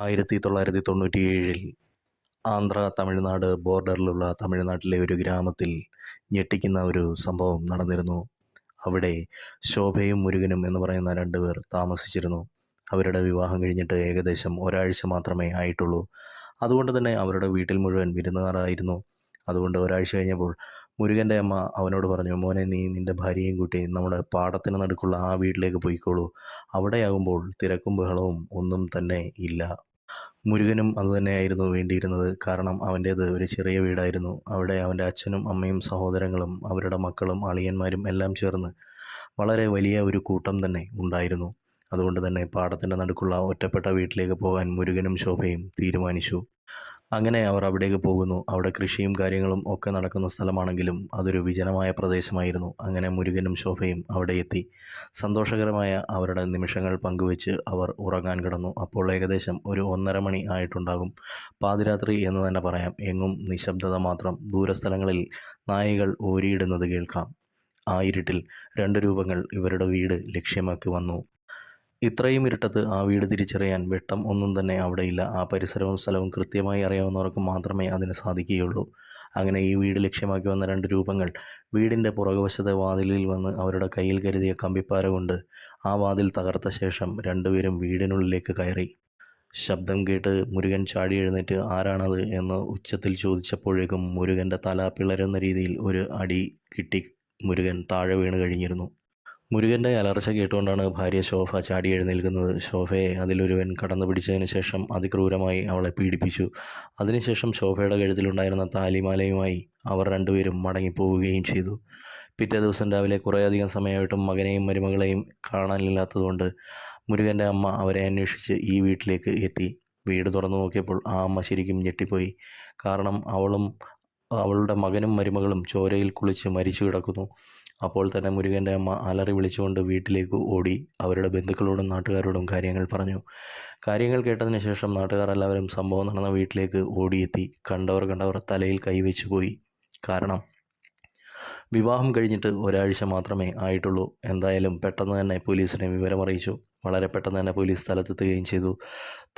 ആയിരത്തി തൊള്ളായിരത്തി തൊണ്ണൂറ്റി ഏഴിൽ ആന്ധ്ര തമിഴ്നാട് ബോർഡറിലുള്ള തമിഴ്നാട്ടിലെ ഒരു ഗ്രാമത്തിൽ ഞെട്ടിക്കുന്ന ഒരു സംഭവം നടന്നിരുന്നു. അവിടെ ശോഭയും മുരുകനും എന്ന് പറയുന്ന രണ്ട് പേർ താമസിച്ചിരുന്നു. അവരുടെ വിവാഹം കഴിഞ്ഞിട്ട് ഏകദേശം ഒരാഴ്ച മാത്രമേ ആയിട്ടുള്ളൂ. അതുകൊണ്ട് തന്നെ അവരുടെ വീട്ടിൽ മുഴുവൻ വിരുന്നുകാരായിരുന്നു. അതുകൊണ്ട് ഒരാഴ്ച കഴിഞ്ഞപ്പോൾ മുരുകന്റെ അമ്മ അവനോട് പറഞ്ഞു മോനെ നീ നിന്റെ ഭാര്യയും കൂട്ടി നമ്മുടെ പാടത്തിന് നടുക്കുള്ള ആ വീട്ടിലേക്ക് പോയിക്കോളൂ. അവിടെയാകുമ്പോൾ തിരക്കും ബഹളവും ഒന്നും തന്നെ ഇല്ല. മുരുകനും അതുതന്നെയായിരുന്നു വേണ്ടിയിരുന്നത്. കാരണം അവന്റേത് ഒരു ചെറിയ വീടായിരുന്നു. അവിടെ അവന്റെ അച്ഛനും അമ്മയും സഹോദരങ്ങളും അവരുടെ മക്കളും അളിയന്മാരും എല്ലാം ചേർന്ന് വളരെ വലിയ ഒരു കൂട്ടം തന്നെ ഉണ്ടായിരുന്നു. അതുകൊണ്ട് തന്നെ പാടത്തിന്റെ നടുക്കുള്ള ഒറ്റപ്പെട്ട വീട്ടിലേക്ക് പോകാൻ മുരുകനും ശോഭയും തീരുമാനിച്ചു. അങ്ങനെ അവർ അവിടേക്ക് പോകുന്നു. അവിടെ കൃഷിയും കാര്യങ്ങളും ഒക്കെ നടക്കുന്ന സ്ഥലമാണെങ്കിലും അതൊരു വിജനമായ പ്രദേശമായിരുന്നു. അങ്ങനെ മുരുകനും ശോഭയും അവിടെ എത്തി. സന്തോഷകരമായ അവരുടെ നിമിഷങ്ങൾ പങ്കുവെച്ച് അവർ ഉറങ്ങാൻ കിടന്നു. അപ്പോൾ ഏകദേശം ഒരു ഒന്നര മണി ആയിട്ടുണ്ടാകും. പാതിരാത്രി എന്ന് തന്നെ പറയാം. എങ്ങും നിശബ്ദത മാത്രം ദൂരസ്ഥലങ്ങളിൽ നായകൾ ഓരിയിടുന്നത് കേൾക്കാം. ആ ഇരുട്ടിൽ രണ്ട് രൂപങ്ങൾ ഇവരുടെ വീട് ലക്ഷ്യമാക്കി വന്നു. ഇത്രയും ഇരുട്ടത്ത് ആ വീട് തിരിച്ചറിയാൻ വെട്ടം ഒന്നും തന്നെ അവിടെയില്ല. ആ പരിസരവും സ്ഥലവും കൃത്യമായി അറിയാവുന്നവർക്ക് മാത്രമേ അതിന് സാധിക്കുകയുള്ളൂ. അങ്ങനെ ഈ വീട് ലക്ഷ്യമാക്കി വന്ന രണ്ട് രൂപങ്ങൾ. വീടിന്റെ പുറകുവശത്തെ വാതിലിൽ വന്ന് അവരുടെ കയ്യിൽ കരുതിയ കമ്പിപ്പാര കൊണ്ട് ആ വാതിൽ തകർത്ത ശേഷം രണ്ടുപേരും വീടിനുള്ളിലേക്ക് കയറി. ശബ്ദം കേട്ട് മുരുകൻ ചാടി എഴുന്നേറ്റ് ആരാണത്? എന്ന് ഉച്ചത്തിൽ ചോദിച്ചപ്പോഴേക്കും മുരുകന്റെ തല പിളരുന്ന രീതിയിൽ ഒരു അടി കിട്ടി. മുരുകൻ താഴെ വീണ് കഴിഞ്ഞിരുന്നു. മുരുകന്റെ അലർച്ച കേട്ടുകൊണ്ടാണ് ഭാര്യ ശോഭ ചാടി എഴുന്നേൽക്കുന്നത്. ശോഭയെ അതിലൊരുവൻ കടന്നു പിടിച്ചതിന് ശേഷം അതിക്രൂരമായി അവളെ പീഡിപ്പിച്ചു. അതിനുശേഷം ശോഭയുടെ കഴുത്തിലുണ്ടായിരുന്ന താലിമാലയുമായി അവർ രണ്ടുപേരും മടങ്ങിപ്പോവുകയും ചെയ്തു. പിറ്റേ ദിവസം രാവിലെ കുറേയധികം സമയമായിട്ടും മകനെയും മരുമകളെയും കാണാനില്ലാത്തതുകൊണ്ട് മുരുകന്റെ അമ്മ അവരെ അന്വേഷിച്ച് ഈ വീട്ടിലേക്ക് എത്തി. വീട് തുറന്നു നോക്കിയപ്പോൾ ആ അമ്മ ശരിക്കും ഞെട്ടിപ്പോയി. കാരണം അവളും അവളുടെ മകനും മരുമകളും ചോരയിൽ കുളിച്ച് മരിച്ചു കിടക്കുന്നു. അപ്പോൾ തന്നെ മുരുകന്റെ അമ്മ അലറി വിളിച്ചുകൊണ്ട് വീട്ടിലേക്ക് ഓടി അവരുടെ ബന്ധുക്കളോടും നാട്ടുകാരോടും കാര്യങ്ങൾ പറഞ്ഞു. കാര്യങ്ങൾ കേട്ടതിന് ശേഷം നാട്ടുകാർ എല്ലാവരും സംഭവം നടന്ന വീട്ടിലേക്ക് ഓടിയെത്തി. കണ്ടവർ കണ്ടവർ തലയിൽ കൈവച്ചു പോയി. കാരണം വിവാഹം കഴിഞ്ഞിട്ട് ഒരാഴ്ച മാത്രമേ ആയിട്ടുള്ളൂ. എന്തായാലും പെട്ടെന്ന് തന്നെ പോലീസിനെ വിവരമറിയിച്ചു വളരെ പെട്ടെന്ന് തന്നെ പോലീസ് സ്ഥലത്തെത്തുകയും ചെയ്തു.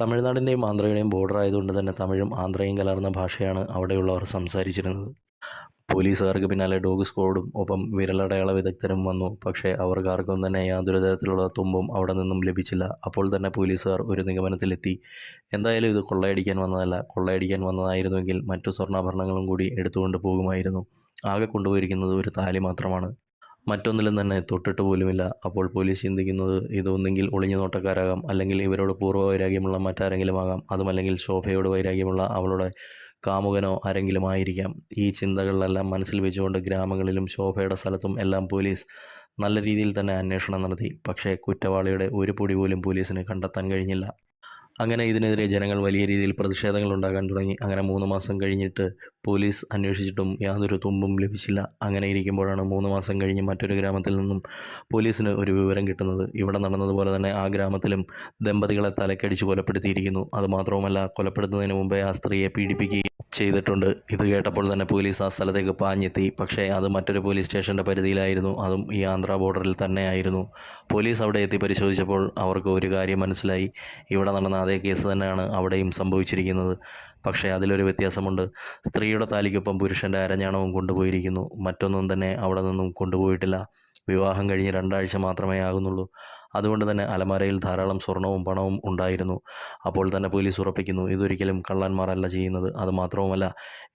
തമിഴ്നാടിന്റെയും ആന്ധ്രയുടെയും ബോർഡർ ആയതുകൊണ്ട് തന്നെ തമിഴും ആന്ധ്രയും കലർന്ന ഭാഷയാണ് അവിടെയുള്ളവർ സംസാരിച്ചിരുന്നത്. പോലീസുകാർക്ക് പിന്നാലെ ഡോഗ് സ്ക്വാഡും ഒപ്പം വിരലടയാള വിദഗ്ധരും വന്നു. പക്ഷേ അവർക്കാർക്കും തന്നെ യാതൊരു തരത്തിലുള്ള തുമ്പും അവിടെ നിന്നും ലഭിച്ചില്ല. അപ്പോൾ തന്നെ പോലീസുകാർ ഒരു നിഗമനത്തിലെത്തി. എന്തായാലും ഇത് കൊള്ളയടിക്കാൻ വന്നതല്ല. കൊള്ളയടിക്കാൻ വന്നതായിരുന്നുവെങ്കിൽ മറ്റു സ്വർണാഭരണങ്ങളും കൂടി എടുത്തുകൊണ്ട് പോകുമായിരുന്നു. ആകെ കൊണ്ടുപോയിരിക്കുന്നത് ഒരു താലി മാത്രമാണ്. മറ്റൊന്നിലും തന്നെ തൊട്ടിട്ട് പോലുമില്ല. അപ്പോൾ പോലീസ് ചിന്തിക്കുന്നത് ഇതൊന്നെങ്കിൽ ഒളിഞ്ഞു നോട്ടക്കാരാകാം അല്ലെങ്കിൽ ഇവരോട് പൂർവ വൈരാഗ്യമുള്ള മറ്റാരെങ്കിലും ആകാം. അതുമല്ലെങ്കിൽ ശോഭയോട് വൈരാഗ്യമുള്ള അവളുടെ കാമുകനോ ആരെങ്കിലും ആയിരിക്കാം. ഈ ചിന്തകളിലെല്ലാം മനസ്സിൽ വെച്ചുകൊണ്ട് ഗ്രാമങ്ങളിലും ശോഭയുടെ സ്ഥലത്തും എല്ലാം പോലീസ് നല്ല രീതിയിൽ തന്നെ അന്വേഷണം നടത്തി. പക്ഷേ കുറ്റവാളിയുടെ ഒരു പൊടി പോലും പോലീസിന് കണ്ടെത്താൻ കഴിഞ്ഞില്ല. അങ്ങനെ ഇതിനെതിരെ ജനങ്ങൾ വലിയ രീതിയിൽ പ്രതിഷേധങ്ങൾ ഉണ്ടാകാൻ തുടങ്ങി. അങ്ങനെ മൂന്ന് മാസം കഴിഞ്ഞിട്ട് പോലീസ് അന്വേഷിച്ചിട്ടും യാതൊരു തുമ്പും ലഭിച്ചില്ല. അങ്ങനെ ഇരിക്കുമ്പോഴാണ് മൂന്ന് മാസം കഴിഞ്ഞ് മറ്റൊരു ഗ്രാമത്തിൽ നിന്നും പോലീസിന് ഒരു വിവരം കിട്ടുന്നത്. ഇവിടെ നടന്നതുപോലെ തന്നെ ആ ഗ്രാമത്തിലും ദമ്പതികളെ തലക്കടിച്ച് കൊലപ്പെടുത്തിയിരിക്കുന്നു. അതുമാത്രവുമല്ല കൊലപ്പെടുത്തുന്നതിന് മുമ്പേ ആ സ്ത്രീയെ പീഡിപ്പിക്കുകയും ചെയ്തിട്ടുണ്ട്. ഇത് കേട്ടപ്പോൾ തന്നെ പോലീസ് ആ സ്ഥലത്തേക്ക് പാഞ്ഞെത്തി. പക്ഷേ അത് മറ്റൊരു പോലീസ് സ്റ്റേഷന്റെ പരിധിയിലായിരുന്നു. അതും ഈ ആന്ധ്ര ബോർഡറിൽ തന്നെയായിരുന്നു. പോലീസ് അവിടെ എത്തി പരിശോധിച്ചപ്പോൾ അവർക്ക് ഒരു കാര്യം മനസ്സിലായി. ഇവിടെ നടന്ന അതേ കേസ് തന്നെയാണ് അവിടെയും സംഭവിച്ചിരിക്കുന്നത്. പക്ഷേ അതിലൊരു വ്യത്യാസമുണ്ട്. സ്ത്രീയുടെ താലിക്കൊപ്പം പുരുഷന്റെ അരഞ്ഞാണവും കൊണ്ടുപോയിരിക്കുന്നു. മറ്റൊന്നും തന്നെ അവിടെ നിന്നും കൊണ്ടുപോയിട്ടില്ല. വിവാഹം കഴിഞ്ഞ് രണ്ടാഴ്ച മാത്രമേ ആകുന്നുള്ളൂ. അതുകൊണ്ട് തന്നെ അലമാരയിൽ ധാരാളം സ്വർണവും പണവും ഉണ്ടായിരുന്നു. അപ്പോൾ തന്നെ പോലീസ് ഉറപ്പിക്കുന്നു ഇതൊരിക്കലും കള്ളന്മാരല്ല ചെയ്യുന്നത്. അത് മാത്രവുമല്ല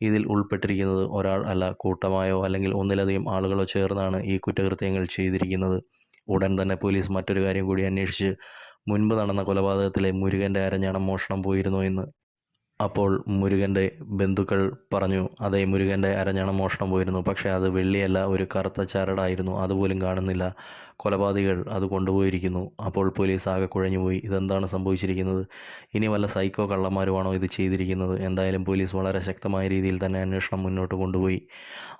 ഇതിൽ ഉൾപ്പെട്ടിരിക്കുന്നത് ഒരാൾ അല്ല കൂട്ടമായോ അല്ലെങ്കിൽ ഒന്നിലധികം ആളുകളോ ചേർന്നാണ് ഈ കുറ്റകൃത്യങ്ങൾ ചെയ്തിരിക്കുന്നത്. ഉടൻ തന്നെ പോലീസ് മറ്റൊരു കാര്യം കൂടി അന്വേഷിച്ച് മുൻപ് നടന്ന കൊലപാതകത്തിലെ മുരുകന്റെ അരഞ്ഞാണം മോഷണം പോയിരുന്നോ എന്ന്. അപ്പോൾ മുരുകന്റെ ബന്ധുക്കൾ പറഞ്ഞു അതേ മുരുകന്റെ അരഞ്ഞണം മോഷണം പോയിരുന്നു. പക്ഷേ അത് വെള്ളിയല്ല ഒരു കറുത്ത ചരടായിരുന്നു അതുപോലും കാണുന്നില്ല. കൊലപാതകൾ അത് കൊണ്ടുപോയിരിക്കുന്നു. അപ്പോൾ പോലീസ് ആകെ കുഴഞ്ഞുപോയി. ഇതെന്താണ് സംഭവിച്ചിരിക്കുന്നത്? ഇനി വല്ല സൈക്കോ കള്ളന്മാരുമാണോ ഇത് ചെയ്തിരിക്കുന്നത്? എന്തായാലും പോലീസ് വളരെ ശക്തമായ രീതിയിൽ തന്നെ അന്വേഷണം മുന്നോട്ട് കൊണ്ടുപോയി.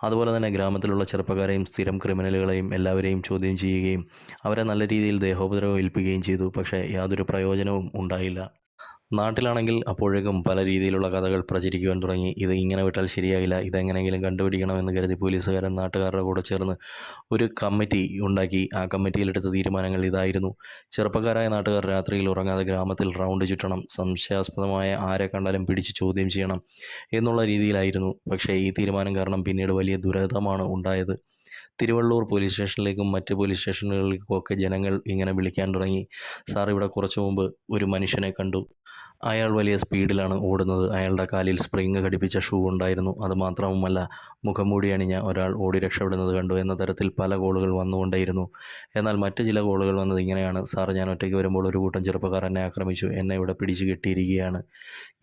അതുപോലെ തന്നെ ഗ്രാമത്തിലുള്ള ചെറുപ്പക്കാരെയും സ്ഥിരം ക്രിമിനലുകളെയും എല്ലാവരെയും ചോദ്യം ചെയ്യുകയും അവരെ നല്ല രീതിയിൽ ദേഹോപദ്രവം ഏൽപ്പിക്കുകയും ചെയ്തു. പക്ഷേ യാതൊരു പ്രയോജനവും ഉണ്ടായില്ല. നാട്ടിലാണെങ്കിൽ അപ്പോഴേക്കും പല രീതിയിലുള്ള കഥകൾ പ്രചരിക്കുവാൻ തുടങ്ങി. ഇത് ഇങ്ങനെ വിട്ടാൽ ശരിയാകില്ല. ഇതെങ്ങനെയെങ്കിലും കണ്ടുപിടിക്കണമെന്ന് കരുതി പോലീസുകാരൻ നാട്ടുകാരുടെ കൂടെ ചേർന്ന് ഒരു കമ്മിറ്റി ഉണ്ടാക്കി. ആ കമ്മിറ്റിയിലെടുത്ത തീരുമാനങ്ങൾ ഇതായിരുന്നു. ചെറുപ്പക്കാരായ നാട്ടുകാർ രാത്രിയിൽ ഉറങ്ങാതെ ഗ്രാമത്തിൽ റൗണ്ട് ചുറ്റണം. സംശയാസ്പദമായ ആരെ കണ്ടാലും പിടിച്ച് ചോദ്യം ചെയ്യണം എന്നുള്ള രീതിയിലായിരുന്നു. പക്ഷേ ഈ തീരുമാനം കാരണം പിന്നീട് വലിയ ദുരിതമാണ് ഉണ്ടായത്. തിരുവള്ളൂർ പോലീസ് സ്റ്റേഷനിലേക്കും മറ്റ് പോലീസ് സ്റ്റേഷനുകളിലേക്കും ഒക്കെ ജനങ്ങൾ ഇങ്ങനെ വിളിക്കാൻ തുടങ്ങി. സാർ ഇവിടെ കുറച്ച് മുമ്പ് ഒരു മനുഷ്യനെ കണ്ടു. അയാൾ വലിയ സ്പീഡിലാണ് ഓടുന്നത്. അയാളുടെ കാലിൽ സ്പ്രിങ് ഘടിപ്പിച്ച ഷൂ ഉണ്ടായിരുന്നു. അതുമാത്രവുമല്ല മുഖം മുഖംമൂടി അണിഞ്ഞ ഒരാൾ ഓടി രക്ഷപ്പെടുന്നത് കണ്ടു എന്ന തരത്തിൽ പല ഗോളുകൾ വന്നുകൊണ്ടേയിരുന്നു. എന്നാൽ മറ്റ് ചില ഗോളുകൾ വന്നത് ഇങ്ങനെയാണ്. സാർ ഞാൻ ഒറ്റയ്ക്ക് വരുമ്പോൾ ഒരു കൂട്ടം ചെറുപ്പക്കാർ എന്നെ ആക്രമിച്ചു. എന്നെ ഇവിടെ പിടിച്ചു കെട്ടിയിരിക്കുകയാണ്.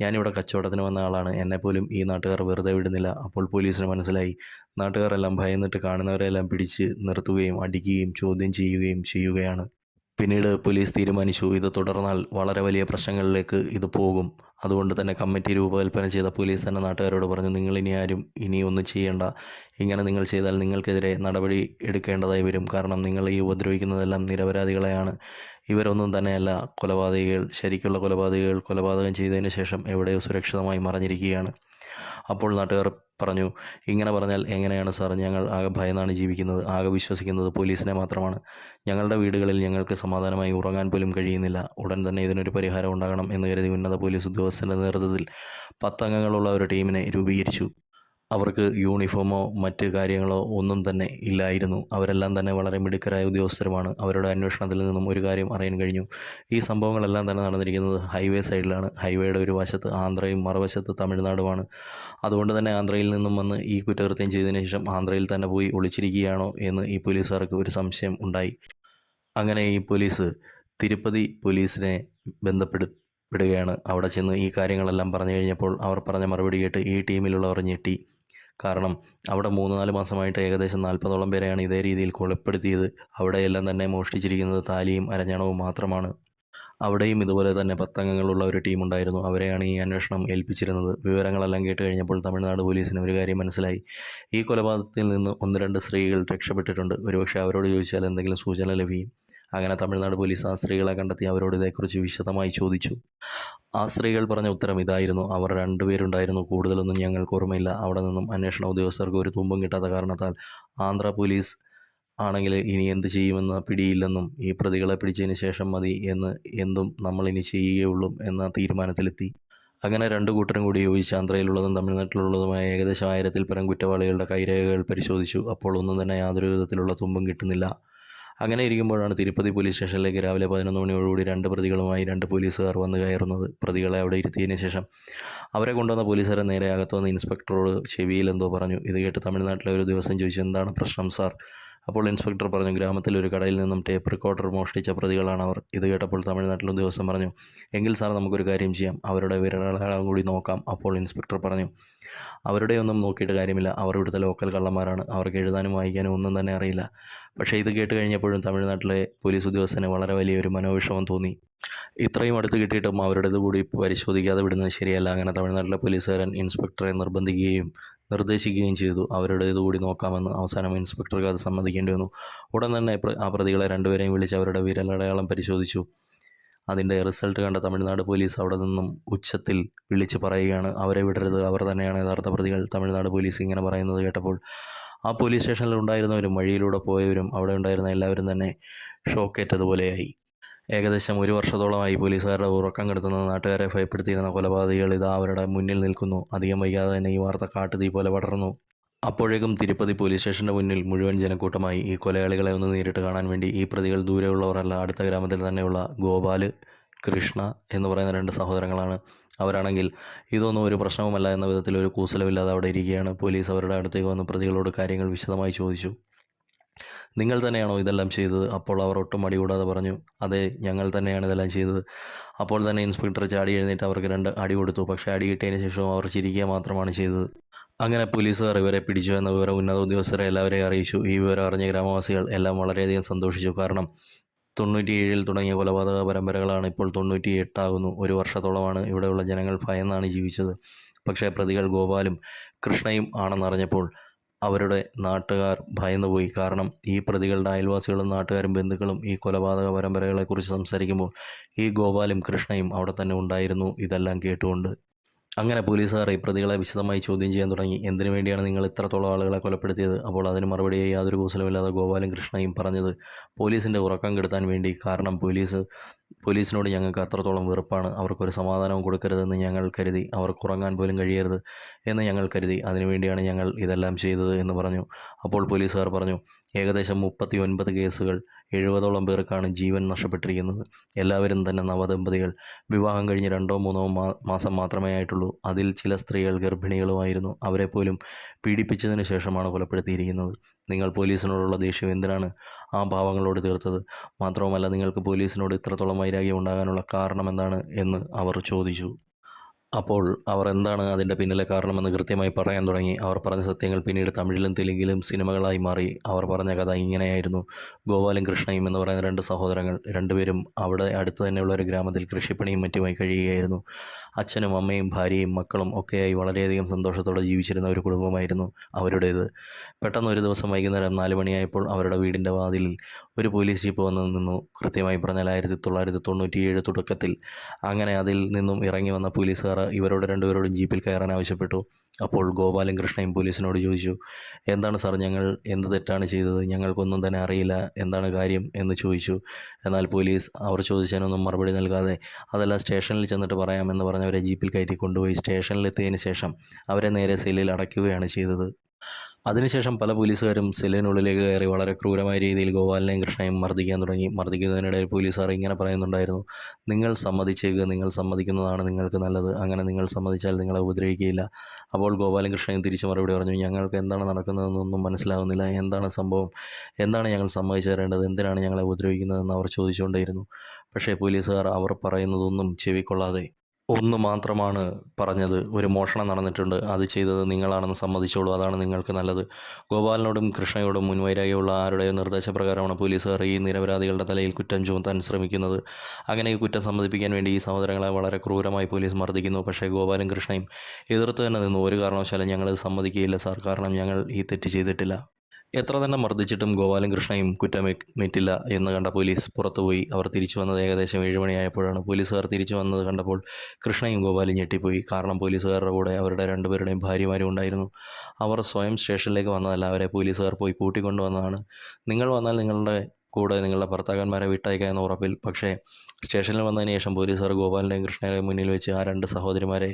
ഞാനിവിടെ കച്ചവടത്തിന് വന്ന ആളാണ്. എന്നെപ്പോലും ഈ നാട്ടുകാർ വെറുതെ വിടുന്നില്ല. അപ്പോൾ പോലീസിന് മനസ്സിലായി. നാട്ടുകാരെല്ലാം ഭയന്നിട്ട് കാണുന്നവരെല്ലാം പിടിച്ച് നിർത്തുകയും അടിക്കുകയും ചോദ്യം ചെയ്യുകയും ചെയ്യുകയാണ്. പിന്നീട് പോലീസ് തീരുമാനിച്ചു. ഇത് തുടർന്നാൽ വളരെ വലിയ പ്രശ്നങ്ങളിലേക്ക് ഇത് പോകും. അതുകൊണ്ട് തന്നെ കമ്മിറ്റി രൂപകൽപ്പന ചെയ്ത പോലീസ് തന്നെ നാട്ടുകാരോട് പറഞ്ഞു നിങ്ങൾ ഇനി ആരും ഇനി ഒന്നും ചെയ്യേണ്ട. ഇങ്ങനെ നിങ്ങൾ ചെയ്താൽ നിങ്ങൾക്കെതിരെ നടപടി എടുക്കേണ്ടതായി വരും. കാരണം നിങ്ങൾ ഈ ഉപദ്രവിക്കുന്നതെല്ലാം നിരപരാധികളെയാണ്. ഇവരൊന്നും തന്നെയല്ല കൊലപാതകികൾ. ശരിക്കുള്ള കൊലപാതകികൾ കൊലപാതകം ചെയ്തതിന് ശേഷം എവിടെയോ സുരക്ഷിതമായി മറഞ്ഞിരിക്കുകയാണ്. അപ്പോൾ നാട്ടുകാർ പറഞ്ഞു ഇങ്ങനെ പറഞ്ഞാൽ എങ്ങനെയാണ് സാർ ഞങ്ങൾ ആകെ ഭയന്നാണ് ജീവിക്കുന്നത് ആകെ വിശ്വസിക്കുന്നത് പോലീസിനെ മാത്രമാണ്. ഞങ്ങളുടെ വീടുകളിൽ ഞങ്ങൾക്ക് സമാധാനമായി ഉറങ്ങാൻ പോലും കഴിയുന്നില്ല. ഉടൻ തന്നെ ഇതിനൊരു പരിഹാരം ഉണ്ടാകണം എന്ന് കരുതി ഉന്നത പോലീസ് ഉദ്യോഗസ്ഥന്റെ നേതൃത്വത്തിൽ പത്തംഗങ്ങളുള്ള ഒരു ടീമിനെ രൂപീകരിച്ചു. അവർക്ക് യൂണിഫോമോ മറ്റ് കാര്യങ്ങളോ ഒന്നും തന്നെ ഇല്ലായിരുന്നു. അവരെല്ലാം തന്നെ വളരെ മിടുക്കരായ ഉദ്യോഗസ്ഥരുമാണ്. അവരുടെ അന്വേഷണത്തിൽ നിന്നും ഒരു കാര്യം അറിയാൻ കഴിഞ്ഞു. ഈ സംഭവങ്ങളെല്ലാം തന്നെ നടന്നിരിക്കുന്നത് ഹൈവേ സൈഡിലാണ്. ഹൈവേയുടെ ഒരു വശത്ത് ആന്ധ്രയും മറുവശത്ത് തമിഴ്നാടുമാണ്. അതുകൊണ്ട് തന്നെ ആന്ധ്രയിൽ നിന്നും വന്ന് ഈ കുറ്റകൃത്യം ചെയ്തതിന് ശേഷം ആന്ധ്രയിൽ തന്നെ പോയി ഒളിച്ചിരിക്കുകയാണോ എന്ന് ഈ പോലീസുകാർക്ക് ഒരു സംശയം ഉണ്ടായി. അങ്ങനെ ഈ പോലീസ് തിരുപ്പതി പോലീസിനെ ബന്ധപ്പെടു പെടുകയാണ് അവിടെ ചെന്ന് ഈ കാര്യങ്ങളെല്ലാം പറഞ്ഞു കഴിഞ്ഞപ്പോൾ അവർ പറഞ്ഞ മറുപടി കേട്ട് ഈ ടീമിലുള്ളവർ ഞെട്ടി. കാരണം അവിടെ മൂന്ന് നാല് മാസമായിട്ട് ഏകദേശം നാൽപ്പതോളം പേരെയാണ് ഇതേ രീതിയിൽ കൊലപ്പെടുത്തിയത്. അവിടെയെല്ലാം തന്നെ മോഷ്ടിച്ചിരിക്കുന്നത് താലിയും അരഞ്ഞാണവും മാത്രമാണ്. അവിടെയും ഇതുപോലെ തന്നെ പത്തംഗങ്ങളുള്ള ഒരു ടീം ഉണ്ടായിരുന്നു. അവരെയാണ് ഈ അന്വേഷണം ഏൽപ്പിച്ചിരുന്നത്. വിവരങ്ങളെല്ലാം കേട്ട് കഴിഞ്ഞപ്പോൾ തമിഴ്നാട് പോലീസിന് ഒരു കാര്യം മനസ്സിലായി. ഈ കൊലപാതകത്തിൽ നിന്ന് ഒന്ന് രണ്ട് സ്ത്രീകൾ രക്ഷപ്പെട്ടിട്ടുണ്ട്. ഒരുപക്ഷെ അവരോട് ചോദിച്ചാൽ എന്തെങ്കിലും സൂചന ലഭിക്കും. അങ്ങനെ തമിഴ്നാട് പോലീസ് ആ സ്ത്രീകളെ കണ്ടെത്തി അവരോട് ഇതേക്കുറിച്ച് വിശദമായി ചോദിച്ചു. ആ സ്ത്രീകൾ പറഞ്ഞ ഉത്തരം ഇതായിരുന്നു. അവർ രണ്ടുപേരുണ്ടായിരുന്നു കൂടുതലൊന്നും ഞങ്ങൾക്ക് ഓർമ്മയില്ല. അവിടെ നിന്നും അന്വേഷണ ഉദ്യോഗസ്ഥർക്ക് ഒരു തുമ്പും കിട്ടാത്ത കാരണത്താൽ ആന്ധ്രാ പോലീസ് ആണെങ്കിൽ ഇനി എന്ത് ചെയ്യുമെന്ന് പിടിയില്ലെന്നും ഈ പ്രതികളെ പിടിച്ചതിന് ശേഷം മതി എന്ന് എന്തും നമ്മൾ ഇനി ചെയ്യുകയുള്ളൂ എന്ന തീരുമാനത്തിലെത്തി. അങ്ങനെ രണ്ടു കൂട്ടരും കൂടി യോജിച്ച് ആന്ധ്രയിലുള്ളതും തമിഴ്നാട്ടിലുള്ളതുമായ ഏകദേശം ആയിരത്തിൽ പരം കുറ്റവാളികളുടെ കൈരേഖകൾ പരിശോധിച്ചു. അപ്പോൾ ഒന്നും തന്നെ യാതൊരു വിധത്തിലുള്ള തുമ്പും കിട്ടുന്നില്ല. അങ്ങനെ ഇരിക്കുമ്പോഴാണ് തിരുപ്പതി പോലീസ് സ്റ്റേഷനിലേക്ക് രാവിലെ പതിനൊന്ന് മണിയോടുകൂടി രണ്ട് പ്രതികളുമായി രണ്ട് പോലീസുകാർ വന്ന് കയറുന്നത്. പ്രതികളെ അവിടെ ഇരുത്തിയതിന് ശേഷം അവരെ കൊണ്ടുവന്ന പോലീസുകാരെ നേരെ അകത്തുവന്ന് ഇൻസ്പെക്ടറോട് ചെവിയിൽ എന്തോ പറഞ്ഞു. ഇത് കേട്ട് തമിഴ്നാട്ടിലെ ഒരു ദിവസം ചോദിച്ചു എന്താണ് പ്രശ്നം സാർ? അപ്പോൾ ഇൻസ്പെക്ടർ പറഞ്ഞു ഗ്രാമത്തിൽ ഒരു കടയിൽ നിന്നും ടേപ്പ് റെക്കോർഡർ മോഷ്ടിച്ച പ്രതികളാണ് അവർ. ഇത് കേട്ടപ്പോൾ തമിഴ്നാട്ടിൽ ഉദ്യോഗസ്ഥൻ പറഞ്ഞു എങ്കിൽ സാർ നമുക്കൊരു കാര്യം ചെയ്യാം അവരുടെ വിരളം കൂടി നോക്കാം. അപ്പോൾ ഇൻസ്പെക്ടർ പറഞ്ഞു അവരുടെ ഒന്നും നോക്കിയിട്ട് കാര്യമില്ല അവർ ഇവിടുത്തെ ലോക്കൽ കള്ളന്മാരാണ് അവർക്ക് എഴുതാനും വായിക്കാനും ഒന്നും തന്നെ അറിയില്ല. പക്ഷേ ഇത് കേട്ട് കഴിഞ്ഞപ്പോഴും തമിഴ്നാട്ടിലെ പോലീസ് ഉദ്യോഗസ്ഥന് വളരെ വലിയൊരു മനോവിഷമം തോന്നി. ഇത്രയും അടുത്ത് കിട്ടിയിട്ടും അവരുടേത് കൂടി പരിശോധിക്കാതെ വിടുന്നത് ശരിയല്ല അങ്ങനെ തമിഴ്നാട്ടിലെ പോലീസുകാരൻ ഇൻസ്പെക്ടറെ നിർബന്ധിക്കുകയും നിർദ്ദേശിക്കുകയും ചെയ്തു. അവരുടെ ഇതുകൂടി നോക്കാമെന്ന് അവസാനം ഇൻസ്പെക്ടർക്ക് അത് സമ്മതിക്കേണ്ടി വന്നു. ഉടൻ തന്നെ ആ പ്രതികളെ രണ്ടുപേരെയും വിളിച്ച് അവരുടെ വിരലടയാളം പരിശോധിച്ചു. അതിന്റെ റിസൾട്ട് കണ്ട തമിഴ്നാട് പോലീസ് അവിടെ നിന്നും ഉച്ചത്തിൽ വിളിച്ച് പറയുകയാണ് അവരെ വിടരുത് അവർ തന്നെയാണ് യഥാർത്ഥ പ്രതികൾ തമിഴ്നാട് പോലീസ് ഇങ്ങനെ പറയുന്നത് കേട്ടപ്പോൾ. ആ പോലീസ് സ്റ്റേഷനിൽ ഉണ്ടായിരുന്നവരും വഴിയിലൂടെ പോയവരും അവിടെ ഉണ്ടായിരുന്ന എല്ലാവരും തന്നെ ഷോക്കേറ്റതുപോലെയായി. ഏകദേശം ഒരു വർഷത്തോളമായി പോലീസുകാരുടെ ഉറക്കം കെടുത്തുന്ന നാട്ടുകാരെ ഭയപ്പെടുത്തിയിരുന്ന കൊലപാതകികൾ ഇതാ അവരുടെ മുന്നിൽ നിൽക്കുന്നു. അധികം വൈകാതെ തന്നെ ഈ വാർത്ത കാട്ടുതീ പോലെ പടർന്നു. അപ്പോഴേക്കും തിരുപ്പതി പോലീസ് സ്റ്റേഷന്റെ മുന്നിൽ മുഴുവൻ ജനക്കൂട്ടമായി ഈ കൊലയാളികളെ ഒന്ന് നേരിട്ട് കാണാൻ വേണ്ടി ഈ പ്രതികൾ ദൂരെയുള്ളവരല്ല അടുത്ത ഗ്രാമത്തിൽ തന്നെയുള്ള ഗോപാൽ കൃഷ്ണ എന്ന് പറയുന്ന രണ്ട് സഹോദരങ്ങളാണ് അവരാണെങ്കിൽ. ഇതൊന്നും ഒരു പ്രശ്നവുമല്ല എന്ന വിധത്തിൽ ഒരു കൂസലമില്ലാതെ അവിടെ ഇരിക്കുകയാണ്. പോലീസ് അവരുടെ അടുത്തേക്ക് വന്ന് പ്രതികളോട് കാര്യങ്ങൾ വിശദമായി ചോദിച്ചു. നിങ്ങൾ തന്നെയാണോ ഇതെല്ലാം ചെയ്തത്? അപ്പോൾ അവർ ഒട്ടും മടി കൂടാതെ പറഞ്ഞു അതെ ഞങ്ങൾ തന്നെയാണ് ഇതെല്ലാം ചെയ്തത്. അപ്പോൾ തന്നെ ഇൻസ്പെക്ടർ ചാടി എഴുന്നേറ്റ് അവർക്ക് രണ്ട് അടി കൊടുത്തു. പക്ഷേ അടി കിട്ടിയതിന് ശേഷവും അവർ ചിരിക്കുക മാത്രമാണ് ചെയ്തത്. അങ്ങനെ പോലീസുകാർ ഇവരെ പിടിച്ചു എന്ന വിവരം ഉന്നത ഉദ്യോഗസ്ഥരെ എല്ലാവരെയും അറിയിച്ചു. ഈ വിവരം അറിഞ്ഞ ഗ്രാമവാസികൾ എല്ലാം വളരെയധികം സന്തോഷിച്ചു. കാരണം തൊണ്ണൂറ്റിയേഴിൽ തുടങ്ങിയ കൊലപാതക പരമ്പരകളാണ് ഇപ്പോൾ തൊണ്ണൂറ്റി എട്ടാകുന്നു ഒരു വർഷത്തോളമാണ് ഇവിടെയുള്ള ജനങ്ങൾ ഭയന്നാണ് ജീവിച്ചത്. പക്ഷേ പ്രതികൾ ഗോപാലും കൃഷ്ണയും ആണെന്നറിഞ്ഞപ്പോൾ അവരുടെ നാട്ടുകാർ ഭയന്നുപോയി. കാരണം ഈ പ്രതികളുടെ അയൽവാസികളും നാട്ടുകാരും ബന്ധുക്കളും ഈ കൊലപാതക പരമ്പരകളെക്കുറിച്ച് സംസാരിക്കുമ്പോൾ ഈ ഗോപാലും കൃഷ്ണയും അവിടെ തന്നെ ഉണ്ടായിരുന്നു ഇതെല്ലാം കേട്ടുകൊണ്ട്. അങ്ങനെ പോലീസുകാർ ഈ പ്രതികളെ വിശദമായി ചോദ്യം ചെയ്യാൻ തുടങ്ങി. എന്തിനു വേണ്ടിയാണ് നിങ്ങൾ ഇത്രത്തോളം ആളുകളെ കൊലപ്പെടുത്തിയത്? അപ്പോൾ അതിന് മറുപടിയായി യാതൊരു കൂസലുമില്ലാതെ ഗോപാലും കൃഷ്ണയും പറഞ്ഞത് പോലീസിന്റെ ഉറക്കം കെടുത്താൻ വേണ്ടി. കാരണം പോലീസ് പോലീസിനോട് ഞങ്ങൾക്ക് അത്രത്തോളം വെറുപ്പാണ്. അവർക്കൊരു സമാധാനവും കൊടുക്കരുതെന്ന് ഞങ്ങൾ കരുതി. അവർക്ക് ഉറങ്ങാൻ പോലും കഴിയരുത് എന്ന് ഞങ്ങൾ കരുതി. അതിനുവേണ്ടിയാണ് ഞങ്ങൾ ഇതെല്ലാം ചെയ്തത് എന്ന് പറഞ്ഞു. അപ്പോൾ പോലീസുകാർ പറഞ്ഞു ഏകദേശം മുപ്പത്തി ഒൻപത് കേസുകൾ എഴുപതോളം പേർക്കാണ് ജീവൻ നഷ്ടപ്പെട്ടിരിക്കുന്നത്. എല്ലാവരും തന്നെ നവദമ്പതികൾ. വിവാഹം കഴിഞ്ഞ് രണ്ടോ മൂന്നോ മാസം മാത്രമേ ആയിട്ടുള്ളൂ. അതിൽ ചില സ്ത്രീകൾ ഗർഭിണികളുമായിരുന്നു. അവരെ പോലും പീഡിപ്പിച്ചതിന് ശേഷമാണ് കൊലപ്പെടുത്തിയിരിക്കുന്നത്. നിങ്ങൾ പോലീസിനോടുള്ള ദേഷ്യം എന്തിനാണ് ആ പാവങ്ങളോട് തീർത്തത്? മാത്രവുമല്ല നിങ്ങൾക്ക് പോലീസിനോട് ഇത്രത്തോളം വൈരാഗ്യം ഉണ്ടാകാനുള്ള കാരണം എന്താണ് എന്ന് അവർ ചോദിച്ചു. അപ്പോൾ അവർ എന്താണ് അതിന്റെ പിന്നിലെ കാരണമെന്ന് കൃത്യമായി പറയാൻ തുടങ്ങി. അവർ പറഞ്ഞ സത്യങ്ങൾ പിന്നീട് തമിഴിലും തെലുങ്കിലും സിനിമകളായി മാറി. അവർ പറഞ്ഞ കഥ ഇങ്ങനെയായിരുന്നു. ഗോപാലും കൃഷ്ണയും എന്ന് പറയുന്ന രണ്ട് സഹോദരങ്ങൾ രണ്ടുപേരും അവിടെ അടുത്ത് തന്നെയുള്ള ഒരു ഗ്രാമത്തിൽ കൃഷിപ്പണിയും മറ്റുമായി കഴിയുകയായിരുന്നു. അച്ഛനും അമ്മയും ഭാര്യയും മക്കളും ഒക്കെയായി വളരെയധികം സന്തോഷത്തോടെ ജീവിച്ചിരുന്ന ഒരു കുടുംബമായിരുന്നു അവരുടേത്. പെട്ടെന്ന് ഒരു ദിവസം വൈകുന്നേരം നാല് മണിയായപ്പോൾ അവരുടെ വീടിന്റെ വാതിലിൽ ഒരു പോലീസ് ജീപ്പ് വന്നു നിന്നു. കൃത്യമായി പറഞ്ഞാൽ ആയിരത്തി തൊള്ളായിരത്തി തൊണ്ണൂറ്റിയേഴ് തുടക്കത്തിൽ. അങ്ങനെ അതിൽ നിന്നും ഇറങ്ങി വന്ന പോലീസുകാർ ഇവരോട് രണ്ടുപേരോടും ജീപ്പിൽ കയറാൻ ആവശ്യപ്പെട്ടു. അപ്പോൾ ഗോപാലൻ കൃഷ്ണയും പോലീസിനോട് ചോദിച്ചു എന്താണ് സാർ ഞങ്ങൾ എന്ത് തെറ്റാണ് ചെയ്തത്? ഞങ്ങൾക്കൊന്നും തന്നെ അറിയില്ല. എന്താണ് കാര്യം? എന്ന് ചോദിച്ചു. എന്നാൽ പോലീസ് അവർ ചോദിച്ചതിനൊന്നും മറുപടി നൽകാതെ അതെല്ലാം സ്റ്റേഷനിൽ ചെന്നിട്ട് പറയാമെന്ന് പറഞ്ഞ് അവരെ ജീപ്പിൽ കയറ്റി കൊണ്ടുപോയി. സ്റ്റേഷനിലെത്തിയതിന് ശേഷം അവരെ നേരെ സെല്ലിൽ അടയ്ക്കുകയാണ് ചെയ്തത്. അതിനുശേഷം പല പോലീസുകാരും സെല്ലിനുള്ളിലേക്ക് കയറി വളരെ ക്രൂരമായ രീതിയിൽ ഗോപാലിനെയും കൃഷ്ണയും മർദ്ദിക്കാൻ തുടങ്ങി. മർദ്ദിക്കുന്നതിനിടയിൽ പോലീസുകാർ ഇങ്ങനെ പറയുന്നുണ്ടായിരുന്നു നിങ്ങൾ സമ്മതിച്ചേക്ക് നിങ്ങൾ സമ്മതിക്കുന്നതാണ് നിങ്ങൾക്ക് നല്ലത്. അങ്ങനെ നിങ്ങൾ സമ്മതിച്ചാൽ നിങ്ങളെ ഉപദ്രവിക്കുകയില്ല. അപ്പോൾ ഗോപാലും കൃഷ്ണയും തിരിച്ചു മറുപടി പറഞ്ഞു ഞങ്ങൾക്ക് എന്താണ് നടക്കുന്നതെന്നൊന്നും മനസ്സിലാവുന്നില്ല. എന്താണ് സംഭവം? എന്താണ് ഞങ്ങൾ സമ്മതിച്ചു തരേണ്ടത്? എന്തിനാണ് ഞങ്ങളെ ഉപദ്രവിക്കുന്നതെന്ന് അവർ ചോദിച്ചുകൊണ്ടേയിരുന്നു. പക്ഷേ പോലീസുകാർ അവർ പറയുന്നതൊന്നും ചെവിക്കൊള്ളാതെ ഒന്ന് മാത്രമാണ് പറഞ്ഞത്. ഒരു മോഷണം നടന്നിട്ടുണ്ട്. അത് ചെയ്തത് നിങ്ങളാണെന്ന് സമ്മതിച്ചോളൂ. അതാണ് നിങ്ങൾക്ക് നല്ലത്. ഗോപാലിനോടും കൃഷ്ണയോടും മുൻവൈരാഗ്യമുള്ള ആരുടെയോ നിർദ്ദേശപ്രകാരമാണ് പോലീസുകാർ ഈ നിരപരാധികളുടെ തലയിൽ കുറ്റം ചുമത്താൻ ശ്രമിക്കുന്നത്. അങ്ങനെ ഈ കുറ്റം സമ്മതിപ്പിക്കാൻ വേണ്ടി ഈ സഹോദരങ്ങളെ വളരെ ക്രൂരമായി പോലീസ് മർദ്ദിക്കുന്നു. പക്ഷേ ഗോപാലും കൃഷ്ണയും എതിർത്ത് തന്നെ നിന്നു. ഒരു കാരണവശാലും ഞങ്ങളത് സമ്മതിക്കുകയില്ല സാർ. കാരണം ഞങ്ങൾ ഈ തെറ്റ് ചെയ്തിട്ടില്ല. എത്ര തന്നെ മർദ്ദിച്ചിട്ടും ഗോപാലും കൃഷ്ണയും കുറ്റമേറ്റില്ല എന്ന് കണ്ട പോലീസ് പുറത്തുപോയി. അവർ തിരിച്ചു വന്നത് ഏകദേശം ഏഴുമണിയായപ്പോഴാണ് പോലീസുകാർ തിരിച്ചു വന്നത് കണ്ടപ്പോൾ കൃഷ്ണയും ഗോപാലും ഞെട്ടിപ്പോയി. കാരണം പോലീസുകാരുടെ കൂടെ അവരുടെ രണ്ടുപേരുടെയും ഭാര്യമാരും ഉണ്ടായിരുന്നു. അവർ സ്വയം സ്റ്റേഷനിലേക്ക് വന്നതല്ല അവരെ പോലീസുകാർ പോയി കൂട്ടിക്കൊണ്ടുവന്നതാണ് നിങ്ങൾ വന്നാൽ നിങ്ങളുടെ കൂടെ നിങ്ങളുടെ ഭർത്താക്കന്മാരെ വിട്ടയക്കാം എന്ന ഉറപ്പിൽ. പക്ഷേ സ്റ്റേഷനിൽ വന്നതിന് ശേഷം പോലീസുകാർ ഗോപാലിന്റെയും കൃഷ്ണയുടെയും മുന്നിൽ വെച്ച് ആ രണ്ട് സഹോദരിമാരെ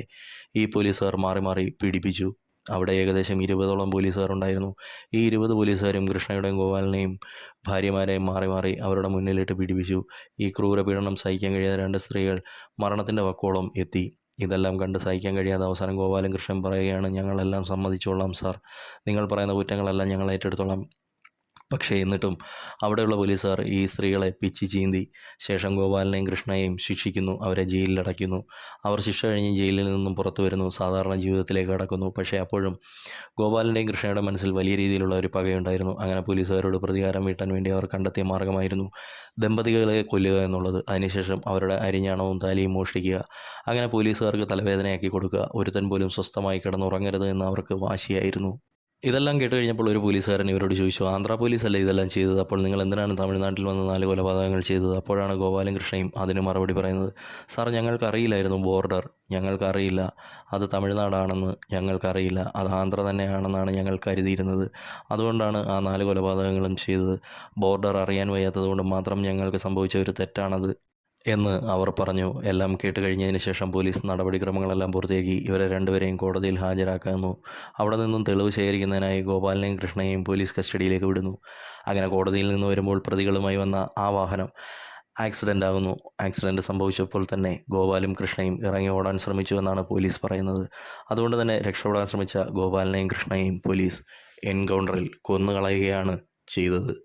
ഈ പോലീസുകാർ മാറി മാറി പീഡിപ്പിച്ചു. അവിടെ ഏകദേശം ഇരുപതോളം പോലീസുകാരുണ്ടായിരുന്നു. ഈ ഇരുപത് പോലീസുകാരും കൃഷ്ണയുടെയും ഗോപാലിനെയും ഭാര്യമാരെയും മാറി മാറി അവരുടെ മുന്നിലിട്ട് പീഡിപ്പിച്ചു. ഈ ക്രൂരപീഡനം സഹിക്കാൻ കഴിയാത്ത രണ്ട് സ്ത്രീകൾ മരണത്തിന്റെ വക്കോളം എത്തി. ഇതെല്ലാം കണ്ട് സഹിക്കാൻ കഴിയാതെ അവസാനം ഗോപാലൻ കൃഷ്ണൻ പറയുകയാണ് ഞങ്ങളെല്ലാം സമ്മതിച്ചോളാം സാർ. നിങ്ങൾ പറയുന്ന കുറ്റങ്ങളെല്ലാം ഞങ്ങൾ ഏറ്റെടുത്തോളാം. പക്ഷേ എന്നിട്ടും അവിടെയുള്ള പോലീസുകാർ ഈ സ്ത്രീകളെ പിച്ച് ചീന്തി ശേഷം ഗോപാലിനെയും കൃഷ്ണയെയും ശിക്ഷിക്കുന്നു അവരെ ജയിലിലടയ്ക്കുന്നു. അവർ ശിക്ഷ കഴിഞ്ഞ് ജയിലിൽ നിന്നും പുറത്തു വരുന്നു സാധാരണ ജീവിതത്തിലേക്ക് കടക്കുന്നു. പക്ഷേ അപ്പോഴും ഗോപാലിന്റെയും കൃഷ്ണയുടെ മനസ്സിൽ വലിയ രീതിയിലുള്ള ഒരു പകയുണ്ടായിരുന്നു. അങ്ങനെ പോലീസുകാരോട് പ്രതികാരം വീട്ടാൻ വേണ്ടി അവർ കണ്ടെത്തിയ മാർഗമായിരുന്നു ദമ്പതികളെ കൊല്ലുക എന്നുള്ളത്. അതിനുശേഷം അവരുടെ അരിഞ്ഞാണവും താലിയും മോഷ്ടിക്കുക അങ്ങനെ പോലീസുകാർക്ക് തലവേദനയാക്കി കൊടുക്കുക. ഒരുത്തൻ പോലും സ്വസ്ഥമായി കിടന്നുറങ്ങരുത് എന്ന് അവർക്ക് വാശിയായിരുന്നു. ഇതെല്ലാം കേട്ട് കഴിഞ്ഞപ്പോൾ ഒരു പോലീസുകാരൻ ഇവരോട് ചോദിച്ചു ആന്ധ്ര പോലീസല്ലേ ഇതെല്ലാം ചെയ്തത്? അപ്പോൾ നിങ്ങൾ എന്തിനാണ് തമിഴ്നാട്ടിൽ വന്ന് നാല് കൊലപാതകങ്ങൾ ചെയ്തത്? അപ്പോഴാണ് ഗോപാലൻ കൃഷ്ണയും അതിന് മറുപടി പറയുന്നത്. സാർ ഞങ്ങൾക്കറിയില്ലായിരുന്നു ബോർഡർ. ഞങ്ങൾക്കറിയില്ല. അത് തമിഴ്നാടാണെന്ന് ഞങ്ങൾക്കറിയില്ല. അത് ആന്ധ്ര തന്നെയാണെന്നാണ് ഞങ്ങൾ കരുതിയിരുന്നത്. അതുകൊണ്ടാണ് ആ നാല് കൊലപാതകങ്ങളും ചെയ്തത്. ബോർഡർ അറിയാൻ വയ്യാത്തത് കൊണ്ട് മാത്രം ഞങ്ങൾക്ക് സംഭവിച്ച ഒരു തെറ്റാണത്. എന്ന് അവർ പറഞ്ഞു. എല്ലാം കേട്ട് കഴിഞ്ഞതിന് ശേഷം പോലീസ് നടപടിക്രമങ്ങളെല്ലാം പൂർത്തിയാക്കി. ഇവരെ രണ്ടുപേരെയും കോടതിയിൽ ഹാജരാക്കുന്നു. അവിടെ നിന്നും തെളിവ് ശേഖരിക്കുന്നതിനായി ഗോപാലിനെയും കൃഷ്ണയെയും പോലീസ് കസ്റ്റഡിയിലേക്ക് വിടുന്നു. അങ്ങനെ കോടതിയിൽ നിന്ന് വരുമ്പോൾ പ്രതികളുമായി വന്ന ആ വാഹനം ആക്സിഡന്റ് ആകുന്നു ആക്സിഡന്റ് സംഭവിച്ചപ്പോൾ തന്നെ ഗോപാലും കൃഷ്ണയും ഇറങ്ങി ഓടാൻ ശ്രമിച്ചു എന്നാണ് പോലീസ് പറയുന്നത്. അതുകൊണ്ട് തന്നെ രക്ഷപ്പെടാൻ ശ്രമിച്ച ഗോപാലിനെയും കൃഷ്ണയെയും പോലീസ് എൻകൗണ്ടറിൽ കൊന്നുകളയുകയാണ് ചെയ്തത്.